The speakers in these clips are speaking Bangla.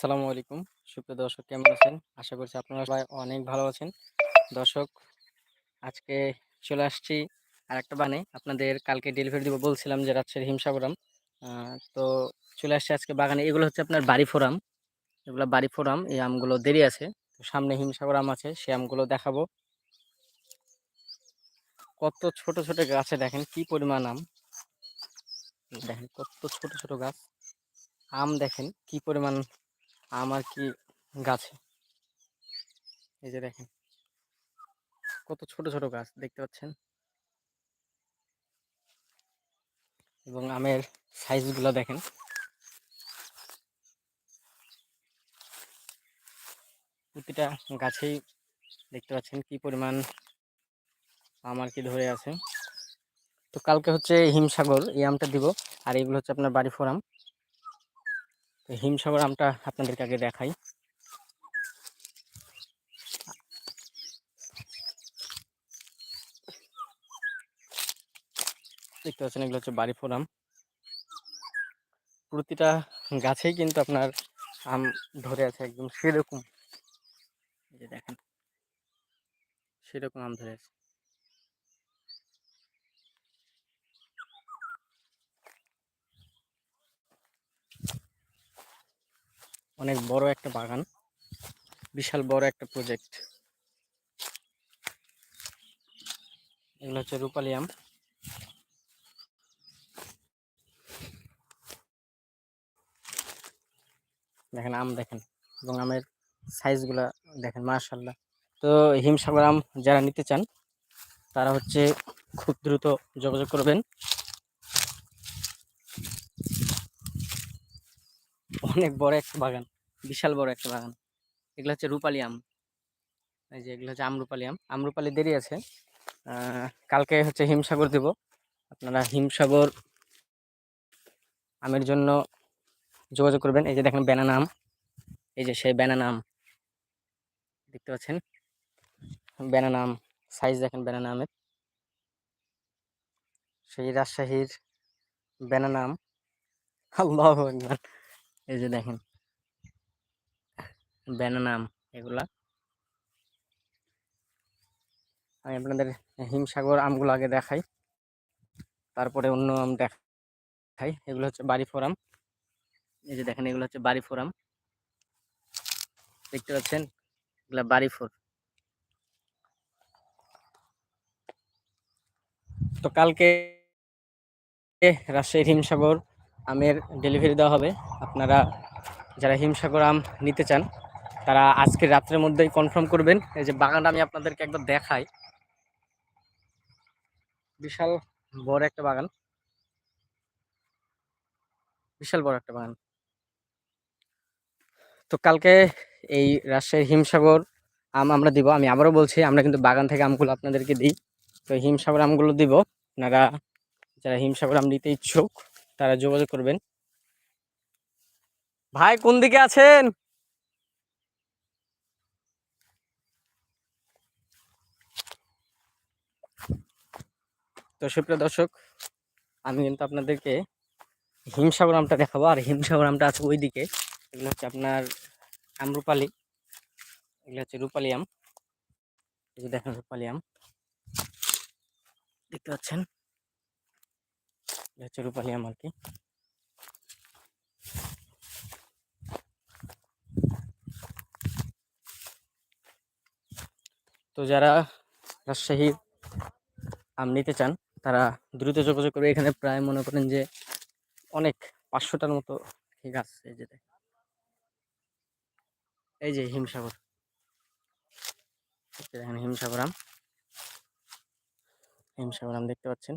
আসসালামু আলাইকুম। সুপ্রিয় দর্শক, কেমন আছেন? আশা করছি আপনারা সবাই অনেক ভালো আছেন। দর্শক, আজকে চলে আসছি আর একটা বানে। আপনাদের কালকে ডেলিভারি দিব বলছিলাম যে রাজশাহীর হিমসাগরাম। তো চলে আসছে আজকে বাগানে। এগুলো হচ্ছে আপনার বাড়ি ফোরাম। এগুলো বাড়ি ফোরাম। এই আমগুলো দেরি আছে। তো সামনে হিমসাগর আছে সেই আমগুলো দেখাবো। কত ছোট ছোট গাছে দেখেন কি পরিমাণ আম। দেখেন কত ছোট ছোট গাছ। আম দেখেন কি পরিমাণ আম আর কি গাছে? এই যে দেখেন। কত ছোট ছোট গাছ দেখতে পাচ্ছেন? এবং আমের সাইজগুলো দেখেন। প্রতিটা গাছেই দেখতে পাচ্ছেন কি পরিমাণ আম আর কি ধরে আছে। তো কালকে হচ্ছে হিমসাগর এই আমটা দিব। আর এগুলো হচ্ছে আপনার বাড়ি ফোরাম। হিমসাগর আমটা আপনাদেরকে আগে দেখাই। দেখতে পাচ্ছেন, এগুলো হচ্ছে বাড়ি ফোরাম। প্রতিটা গাছেই কিন্তু আপনার আম ধরে আছে, একদম সেরকম। দেখেন, সেরকম আম ধরে আছে। অনেক বড় একটা বাগান। বিশাল বড় একটা প্রজেক্ট এগুলো হচ্ছে রূপালি আম। দেখেন আম দেখেন এবং আমের সাইজগুলা দেখেন মার্শাল্লাহ তো হিমসাগর আম যারা নিতে চান, তারা হচ্ছে খুব দ্রুত যোগাযোগ করবেন। অনেক বড় একটা বাগান, বিশাল বড় একটা বাগান। এগুলো হচ্ছে রূপালি আম। এই যে এগুলো হচ্ছে আমরুপালি আম। আমরুপালি দেরি আছে। কালকে হচ্ছে হিমসাগর দেব। আপনারা হিমসাগর আমের জন্য যোগাযোগ করবেন। এই যে দেখেন ব্যানানা আম। এই যে সেই ব্যানানা আম। দেখতে পাচ্ছেন? ব্যানানা আম। সাইজ দেখেন ব্যানানা আমের। সেই রাজশাহীর ব্যানানা আম। আল্লাহ এই যে দেখেন ব্যানানা আম এগুলা। আমি আপনাদের হিমসাগর আমগুলো আগে দেখাই, তারপরে অন্য আম দেখাই। এগুলো হচ্ছে বাড়ি ফোরাম এই যে দেখেন, এগুলো হচ্ছে বাড়ি ফোরাম দেখতে পাচ্ছেন? এগুলা বাড়ি ফোর তো কালকে রাজশাহীর হিমসাগর আমের ডেলিভারি দেওয়া হবে। আপনারা যারা হিমসাগর আম নিতে চান, তারা আজকে রাত্রের মধ্যেই কনফার্ম করবেন। এই যে বাগানটা আমি আপনাদেরকে একবার দেখাই। বিশাল বড় একটা বাগান। বিশাল বড় একটা বাগান। তো কালকে এই রাজশাহীর হিমসাগর আম আমরা দিব। আমি আবারও বলছি, আমরা কিন্তু বাগান থেকে আমগুলো আপনাদেরকে দিই। তো হিমসাগর আমগুলো দিব। আপনারা যারা হিমসাগর আম নিতে ইচ্ছুক তারা যোগাযোগ করবেন। ভাই কোন দিকে আছেন? তো সুপ্রিয় দর্শক আমি কিন্তু আপনাদেরকে হিমসাগর আমটা দেখাবো। আর হিমসাগর আমটা আছে ওইদিকে। এগুলো হচ্ছে আপনার আমরুপালি এগুলো হচ্ছে রূপালি আম। এই যে দেখেন রূপালি আম। দেখতে পাচ্ছেন? এটা হচ্ছে রূপালি আম আর কি। তো যারা রাজশাহী আম নিতে চান, তারা দ্রুত যোগাযোগ করবে এখানে প্রায় মনে করেন যে অনেক পাঁচশোটার মতো গাছ এই যে এই যে হিমসাগর। দেখেন হিমসাগর আম। হিমসাগর আম দেখতে পাচ্ছেন।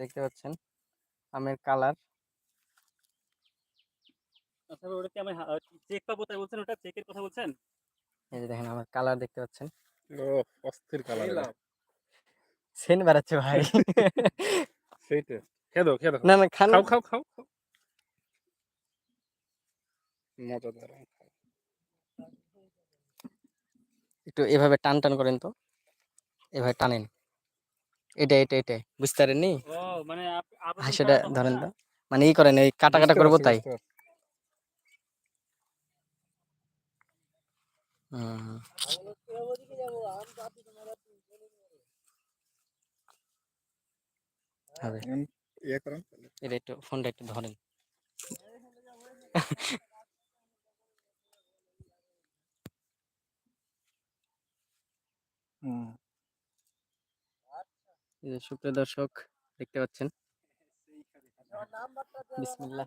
দেখতে পাচ্ছেন আমের কালার। আচ্ছা ওটা কি আমি চেক পাবো তাই বলছেন ওটা? চেকের কথা বলছেন? এই যে দেখেন আমার কালার দেখতে পাচ্ছেন। ও অস্থির কালার সেন বেড়াচ্ছে ভাই। সেইটা। খেয়ে দাও না না খান। খাও খাও খাও খাও। মজাদার একটু এভাবে টান টান করেন তো। এভাবে টানেন। এটা এটা এটা বুঝতে পারেননি? মানে হাসিটা ধরেন তো। মানে ই করেন এই কাটা কাটা করব তাই? এখন ইয়ে। এটা একটু ফোনটা একটু ধরেন। হুম। এই সুপ্রিয় দর্শক দেখতে পাচ্ছেন? বিসমিল্লাহ।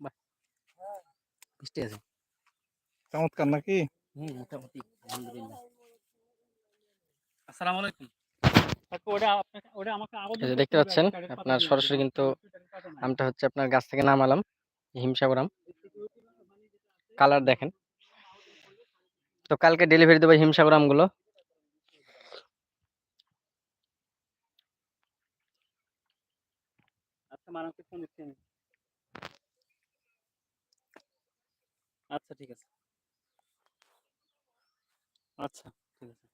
বাহ আছে। চমৎকার নাকি? হুম মোটামুটি আলহামদুলিল্লাহ। আসসালামু আলাইকুম। দেখতে পাচ্ছেন আপনার সরাসরি কিন্তু। আমটা হচ্ছে আপনার গাছ থেকে নামালাম হিমসাগর আম। কালার দেখেন। তো কালকে ডেলিভারি দেবো হিমসাগর আমগুলো। আচ্ছা আচ্ছা ঠিক আছে। আচ্ছা ঠিক আছে।